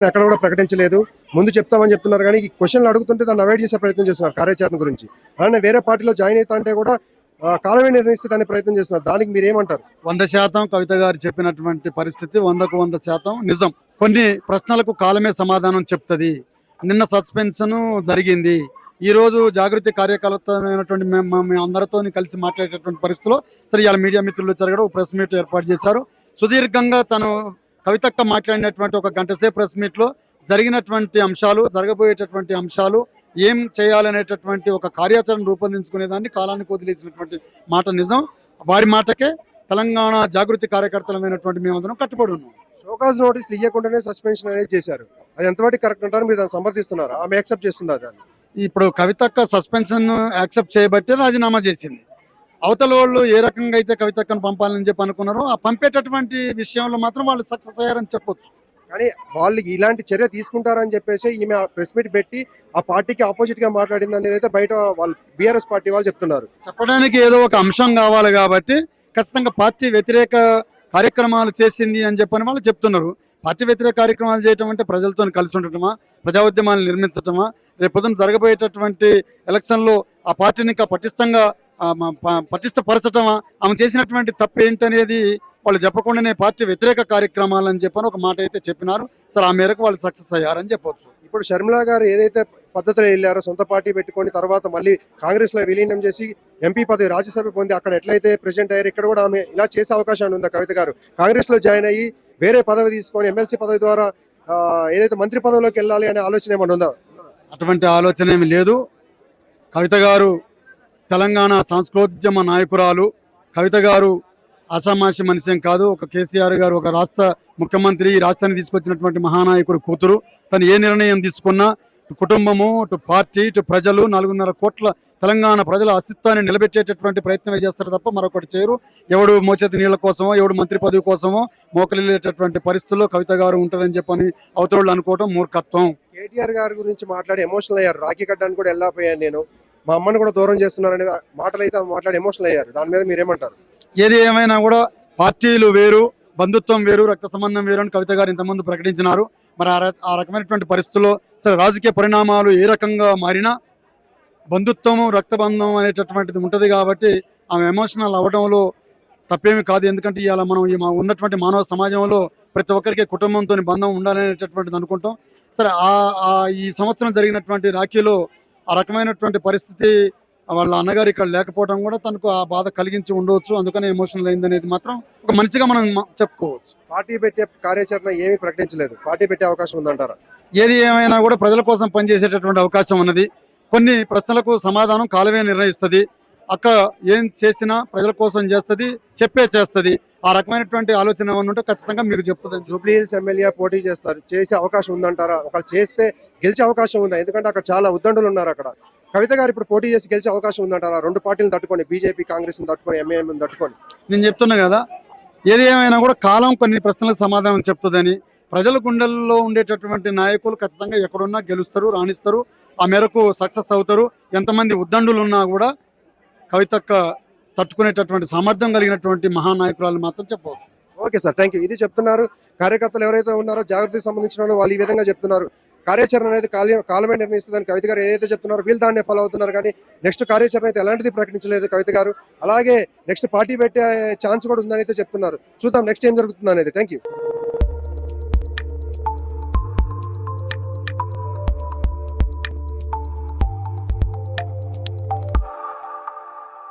ఎక్కడ కూడా ప్రకటించలేదు. ముందు చెప్తామని చెప్తున్నారు కానీ ఈ క్వశ్చన్లు అడుగుతుంటే దాన్ని అవాయిడ్ చేసే ప్రయత్నం చేస్తున్నారు కార్యాచరణ గురించి. అలానే వేరే పార్టీలో జాయిన్ అవుతా అంటే కూడా కాలమే నిర్ణయిస్తే దాన్ని ప్రయత్నం చేస్తున్నారు. దానికి మీరు ఏమంటారు వంద శాతం కవిత గారు చెప్పినటువంటి పరిస్థితి వందకు వంద శాతం నిజం. కొన్ని ప్రశ్నలకు కాలమే సమాధానం చెప్తుంది. నిన్న సస్పెన్షన్ జరిగింది. ఈరోజు జాగృతి కార్యకర్తమైనటువంటి మేము మేము అందరితో కలిసి మాట్లాడేటటువంటి పరిస్థితిలో సరే ఇవాళ మీడియా మిత్రులు వచ్చారు కూడా ప్రెస్ మీట్ ఏర్పాటు చేశారు. సుదీర్ఘంగా తను కవితక్క మాట్లాడినటువంటి ఒక గంట సేపు ప్రెస్ మీట్లో జరిగినటువంటి అంశాలు జరగబోయేటటువంటి అంశాలు ఏం చేయాలనేటటువంటి ఒక కార్యాచరణ రూపొందించుకునే దాన్ని కాలానికి వదిలేసినటువంటి మాట నిజం. వారి మాటకే తెలంగాణ జాగృతి కార్యకర్తలమైనటువంటి మేమందరం కట్టుబడి ఉన్నాం. షోకాజ్ నోటీసులు ఇవ్వకుండానే సస్పెన్షన్ అనేది చేశారు. అది ఎంతవరకు కరెక్ట్ అంటారు మీరు దాన్ని సమర్థిస్తున్నారు? ఆమె యాక్సెప్ట్ చేస్తుందా దాన్ని? ఇప్పుడు కవితక్క సస్పెన్షన్ యాక్సెప్ట్ చేయబట్టి రాజీనామా చేసింది. అవతల వాళ్ళు ఏ రకంగా అయితే కవితక్కను పంపాలని చెప్పి అనుకున్నారో ఆ పంపేటటువంటి విషయంలో మాత్రం వాళ్ళు సక్సెస్ అయ్యారని చెప్పొచ్చు. కానీ వాళ్ళు ఇలాంటి చర్య తీసుకుంటారని చెప్పేసి ఈమె ప్రెస్ మీట్ పెట్టి ఆ పార్టీకి ఆపోజిట్గా మాట్లాడింది అనేది అయితే బయట వాళ్ళు బీఆర్ఎస్ పార్టీ వాళ్ళు చెప్తున్నారు. చెప్పడానికి ఏదో ఒక అంశం కావాలి కాబట్టి ఖచ్చితంగా పార్టీ వ్యతిరేక కార్యక్రమాలు చేసింది అని చెప్పని వాళ్ళు చెప్తున్నారు. పార్టీ వ్యతిరేక కార్యక్రమాలు చేయటం అంటే ప్రజలతో కలిసి ఉండటమా? ప్రజా ఉద్యమాలు నిర్మించటమా రేపొద్దున జరగబోయేటటువంటి ఎలక్షన్లో ఆ పార్టీని ఇంకా పటిష్టంగా పటిష్టపరచటమా? ఆమె చేసినటువంటి తప్పు ఏంటనేది వాళ్ళు చెప్పకుండానే పార్టీ వ్యతిరేక కార్యక్రమాలు అని చెప్పని ఒక మాట అయితే చెప్పినారు. సరే ఆ మేరకు వాళ్ళు సక్సెస్ అయ్యారని చెప్పొచ్చు. ఇప్పుడు షర్మిల గారు ఏదైతే పద్ధతిలో వెళ్ళారో సొంత పార్టీ పెట్టుకొని తర్వాత మళ్ళీ కాంగ్రెస్లో విలీనం చేసి ఎంపీ పదవి రాజ్యసభ పొంది అక్కడ ఎట్లయితే ప్రెసిడెంట్ అయ్యారు ఇక్కడ కూడా ఆమె ఇలా చేసే అవకాశం ఉందా కవిత గారు. కాంగ్రెస్లో జాయిన్ అయ్యి వేరే పదవి తీసుకొని ఎమ్మెల్సీ పదవి ద్వారా ఏదైతే మంత్రి పదవిలోకి వెళ్ళాలి అనే ఆలోచన ఏమైనా ఉందా? అటువంటి ఆలోచన ఏమి లేదు. కవిత గారు తెలంగాణ సాంస్కృతిక నాయకురాలు కవిత గారు ఆషామాషి మనిషి కాదు. ఒక కేసీఆర్ గారు ఒక రాష్ట్ర ముఖ్యమంత్రి ఈ రాష్ట్రాన్ని తీసుకొచ్చినటువంటి మహానాయకుడు కూతురు. తను ఏ నిర్ణయం తీసుకున్నా కుటుంబము ఇటు పార్టీ ఇటు ప్రజలు నాలుగున్నర కోట్ల తెలంగాణ ప్రజల అస్తిత్వాన్ని నిలబెట్టేటటువంటి ప్రయత్నమే చేస్తారు తప్ప మరొకటి చేయరు. ఎవడు మోచేతి నీళ్ళ కోసమో ఎవడు మంత్రి పదవి కోసమో మోకలిల్లేటటువంటి పరిస్థితుల్లో కవిత గారు ఉంటారని చెప్పని అవతరులు అనుకోవడం మూర్ఖత్వం. కేటీఆర్ గారి గురించి మాట్లాడి ఎమోషనల్ అయ్యారు. రాఖీ కట్టడానికి కూడా వెళ్ళకపోయాను నేను. మా అమ్మని కూడా దూరం చేస్తున్నారనే మాటలు అయితే మాట్లాడి ఎమోషనల్ అయ్యారు. దాని మీద మీరేమంటారు? ఏది ఏమైనా కూడా పార్టీలు వేరు బంధుత్వం వేరు రక్త సంబంధం వేరు అని కవిత గారు ఇంతకుముందు ప్రకటించినారు. మరి ఆ ర- ఆ రకమైనటువంటి పరిస్థితుల్లో సరే రాజకీయ పరిణామాలు ఏ రకంగా మారినా బంధుత్వము రక్తబంధం అనేటటువంటిది ఉంటుంది కాబట్టి ఆమె ఎమోషనల్ అవ్వడంలో తప్పేమి కాదు. ఎందుకంటే ఇవాళ మనం ఈ ఉన్నటువంటి మానవ సమాజంలో ప్రతి ఒక్కరికి కుటుంబంతో బంధం ఉండాలనేటటువంటిది అనుకుంటాం. సరే ఆ ఆ ఈ సంవత్సరం జరిగినటువంటి రాఖీలో ఆ రకమైనటువంటి పరిస్థితి వాళ్ళ అన్నగారు ఇక్కడ లేకపోవడం కూడా తనకు ఆ బాధ కలిగించి ఉండవచ్చు. అందుకనే ఎమోషనల్ అయింది అనేది మాత్రం ఒక మనిషిగా మనం చెప్పుకోవచ్చు. పార్టీ పెట్టే కార్యాచరణ ఏమీ ప్రకటించలేదు. పార్టీ పెట్టే అవకాశం ఉందంటారా? ఏది ఏమైనా కూడా ప్రజల కోసం పనిచేసేటటువంటి అవకాశం ఉన్నది. కొన్ని ప్రశ్నలకు సమాధానం కాలమే నిర్ణయిస్తుంది. అక్క ఏం చేసినా ప్రజల కోసం చేస్తుంది చెప్పే చేస్తుంది. ఆ రకమైనటువంటి ఆలోచన ఏమన్నా ఉంటే ఖచ్చితంగా మీకు చెప్తుంది జూబ్లీ హిల్స్ ఎమ్మెల్యే పోటీ చేస్తారు. చేసే అవకాశం ఉందంటారా? ఒకవేళ చేస్తే గెలిచే అవకాశం ఉందా? ఎందుకంటే అక్కడ చాలా ఉద్దండులు ఉన్నారు అక్కడ. కవిత గారు ఇప్పుడు పోటీ చేసి గెలిచే అవకాశం ఉందంటారా? రెండు పార్టీలను తట్టుకొని బీజేపీ కాంగ్రెస్ తట్టుకొని ఎంఐఎం తట్టుకొని. నేను చెప్తున్నా కదా ఏది ఏమైనా కూడా కాలం కొన్ని ప్రశ్నలకు సమాధానం చెప్తుందని ప్రజల గుండెల్లో ఉండేటటువంటి నాయకులు ఖచ్చితంగా ఎక్కడున్నా గెలుస్తారు రాణిస్తారు. ఆ మేరకు సక్సెస్ అవుతారు. ఎంతమంది ఉద్దండులు ఉన్నా కూడా కవితక్క తట్టుకునేటటువంటి సామర్థ్యం కలిగినటువంటి మహానాయకురాలు మాత్రం చెప్పవచ్చు. ఓకే సార్ థ్యాంక్ యూ ఇది చెప్తున్నారు. కార్యకర్తలు ఎవరైతే ఉన్నారో జాగ్రత్తకి సంబంధించిన వాళ్ళు ఈ విధంగా చెప్తున్నారు. కార్యాచరణ అనేది కాలే కాలమే నిర్ణయిస్తుందని కవిత గారు ఏదైతే చెప్తున్నారో వీళ్ళు దాన్ని ఫాలో అవుతున్నారు. కానీ నెక్స్ట్ కార్యాచరణ అయితే ఎలాంటిది ప్రకటించలేదు కవిత గారు. అలాగే నెక్స్ట్ పార్టీ పెట్టే ఛాన్స్ కూడా ఉందని అయితే చెప్తున్నారు. చూద్దాం నెక్స్ట్ ఏం జరుగుతుంది అనేది థ్యాంక్ యూ